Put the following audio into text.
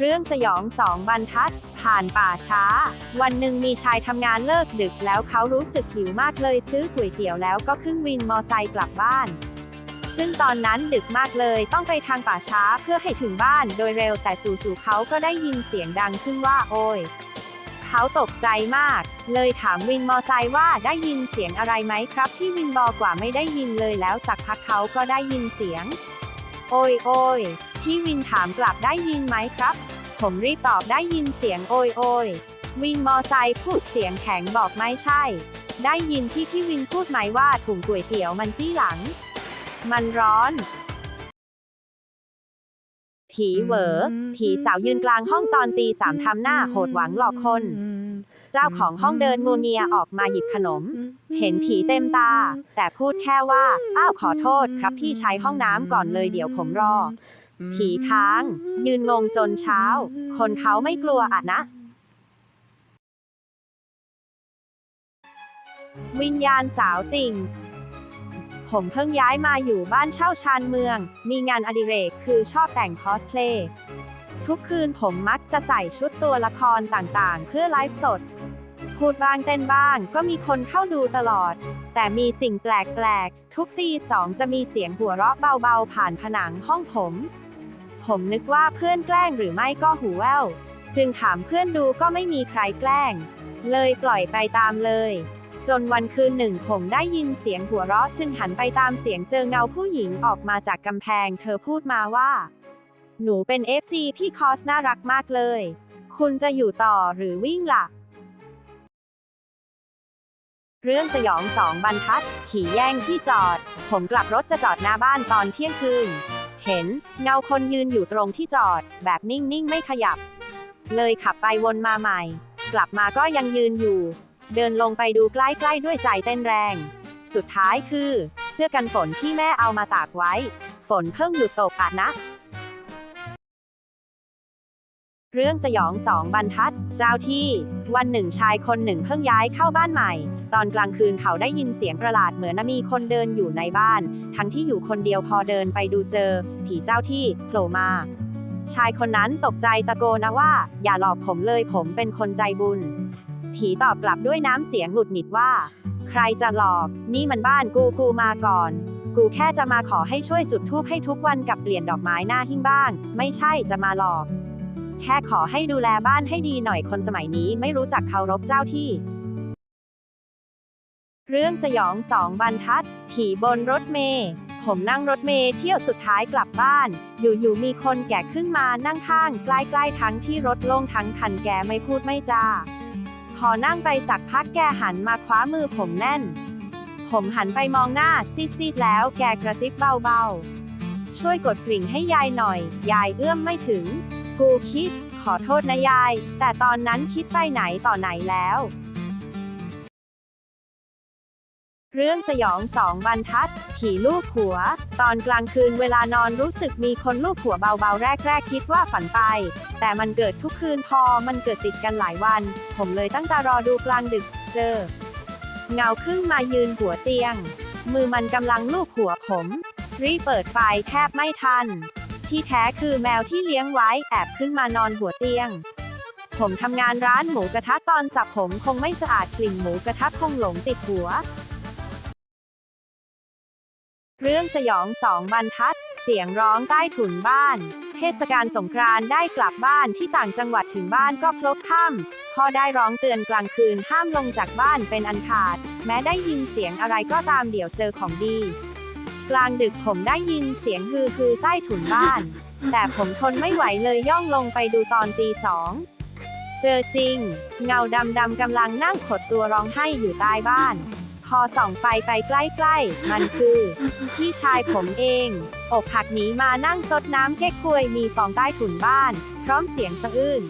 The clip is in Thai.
เรื่องสยองสองบรรทัด ผ่านป่าช้า วันหนึ่งมีชายทำงานเลิกดึกแล้วเขารู้สึกหิวมากเลยซื้อก๋วยเตี๋ยวแล้วก็ขึ้นวินมอไซค์กลับบ้าน ซึ่งตอนนั้นดึกมากเลยต้องไปทางป่าช้าเพื่อให้ถึงบ้านโดยเร็วแต่จู่ๆเขาก็ได้ยินเสียงดังขึ้นว่าโอยเขาตกใจมาก เลยถามวินมอไซค์ว่าได้ยินเสียงอะไรไหมครับ ที่วินบอกว่าไม่ได้ยินเลยแล้วสักพักเขาก็ได้ยินเสียง โอยโอย พี่วินถามกลับได้ยินไหมครับ ผมรีบตอบได้ยินเสียงโอยโอยวินมอไซค์พูดเสียงแข็งบอกไม่ใช่ ได้ยินที่พี่วินพูดไหมว่าถุงก๋วยเตี๋ยวมันจี้หลัง มันร้อน ผีเหวอ ผีสาวยืนกลางห้องตอนตีสามทำหน้าโหดหวังหลอกคน เจ้าของห้องเดินงัวเงียออกมาหยิบขนม เห็นผีเต็มตา แต่พูดแค่ว่า อ้าวขอโทษครับพี่ใช้ห้องน้ำก่อนเลยเดี๋ยวผมรอ ผีค้าง ยืนงงจนเช้า คนเขาไม่กลัวอะนะ วิญญาณสาวติ่ง ผมเพิ่งย้ายมาอยู่บ้านเช่าชานเมือง มีงานอดิเรกคือชอบแต่งคอสเพลย์ทุกคืนผมมักจะใส่ชุดตัวละครต่างๆ เพื่อไลฟ์สด พูดบ้างเต้นบ้างก็มีคนเข้าดูตลอด แต่มีสิ่งแปลก ๆ ทุกตีสองจะมีเสียงหัวเราะเบา ๆ ผ่านผนังห้องผม ผมนึกว่าเพื่อนแกล้งหรือไม่ก็หูแว่ว จึงถามเพื่อนดูก็ไม่มีใครแกล้ง เลยปล่อยไปตามเลย จนวันคืนหนึ่งผมได้ยินเสียงหัวเราะจึงหันไปตามเสียงเจอเงาผู้หญิงออกมาจากกำแพง เธอพูดมาว่า หนูเป็น FC พี่คอสน่ารักมากเลย คุณจะอยู่ต่อหรือวิ่งล่ะเรื่องสยองสองบรรทัดผีแย่งที่จอด ผมกลับรถจะจอดหน้าบ้านตอนเที่ยงคืน เห็น เงาคนยืนอยู่ตรงที่จอด แบบนิ่ง ๆ ไม่ขยับ เลยขับไปวนมาใหม่ กลับมาก็ยังยืนอยู่ เดินลงไปดูใกล้ ๆ ด้วยใจเต้นแรง สุดท้ายคือ เสื้อกันฝนที่แม่เอามาตากไว้ ฝนเพิ่งหยุดตกอะนะ เรื่องสยองสองบรรทัด เจ้าที่วันหนึ่งชายคนหนึ่งเพิ่งย้ายเข้าบ้านใหม่ ตอนกลางคืนเขาได้ยินเสียงประหลาดเหมือนมีคนเดินอยู่ในบ้าน ทั้งที่อยู่คนเดียวพอเดินไปดูเจอ ผีเจ้าที่โผล่มา ชายคนนั้นตกใจตะโกนนะว่า อย่าหลอกผมเลยผมเป็นคนใจบุญ ผีตอบกลับด้วยน้ำเสียงหงุดหงิดว่า ใครจะหลอก นี่มันบ้านกูกูมาก่อน กูแค่จะมาขอให้ช่วยจุดธูปให้ทุกวันกับเปลี่ยนดอกไม้หน้าหิ้งบ้าง ไม่ใช่จะมาหลอก แค่ขอให้ดูแลบ้านให้ดีหน่อยคนสมัยนี้ไม่รู้จักเคารพเจ้าที่ เรื่องสยองสองบรรทัด ผีบนรถเมย์ผมนั่งรถเมย์เที่ยวสุดท้ายกลับบ้าน อยู่ๆมีคนแก่ขึ้นมานั่งข้างใกล้ๆทั้งที่รถโล่งทั้งคันแกไม่พูดไม่จาพอนั่งไปสักพักแกหันมาคว้ามือผมแน่น ผมหันไปมองหน้าซีดๆแล้วแกกระซิบเบาๆ ช่วยกดกริ่งให้ยายหน่อย ยายเอื้อมไม่ถึง กูคิด ขอโทษนะยาย แต่ตอนนั้นคิดไปไหนต่อไหนแล้ว เรื่องสยองสองบรรทัด ผีลูกหัว ตอนกลางคืนเวลานอนรู้สึกมีคนลูกหัวเบาๆ แรกๆ คิดว่าฝันไป แต่มันเกิดทุกคืนพอมันเกิดติดกันหลายวัน ผมเลยตั้งตารอดูกลางดึก เจอ เงาขึ้นมายืนหัวเตียง มือมันกำลังลูบหัวผม รีบเปิดไฟแทบไม่ทัน ที่แท้คือแมวที่เลี้ยงไว้แอบขึ้นมานอนหัวเตียง ผมทำงานร้านหมูกระทะตอนสับผมคงไม่สะอาดกลิ่นหมูกระทะคงหลงติดหัว เรื่องสยองสองบรรทัด เสียงร้องใต้ถุนบ้าน เทศกาลสงกรานต์ได้กลับบ้านที่ต่างจังหวัดถึงบ้านก็พลบค่ำพอได้ร้องเตือนกลางคืนห้ามลงจากบ้านเป็นอันขาด แม้ได้ยินเสียงอะไรก็ตามเดี๋ยวเจอของดี กลางดึกผมได้ยินเสียงฮือฮือใต้ถุนบ้าน แต่ผมทนไม่ไหวเลยย่องลงไปดูตอนตีสอง เจอจริง เงาดำดำกำลังนั่งขดตัวร้องไห้อยู่ใต้บ้าน พอส่องไฟไปใกล้ๆ มันคือ พี่ชายผมเอง อกหักหนีมานั่งซดน้ำเก๊กควยมีฟองใต้ถุนบ้าน พร้อมเสียงสะอื้น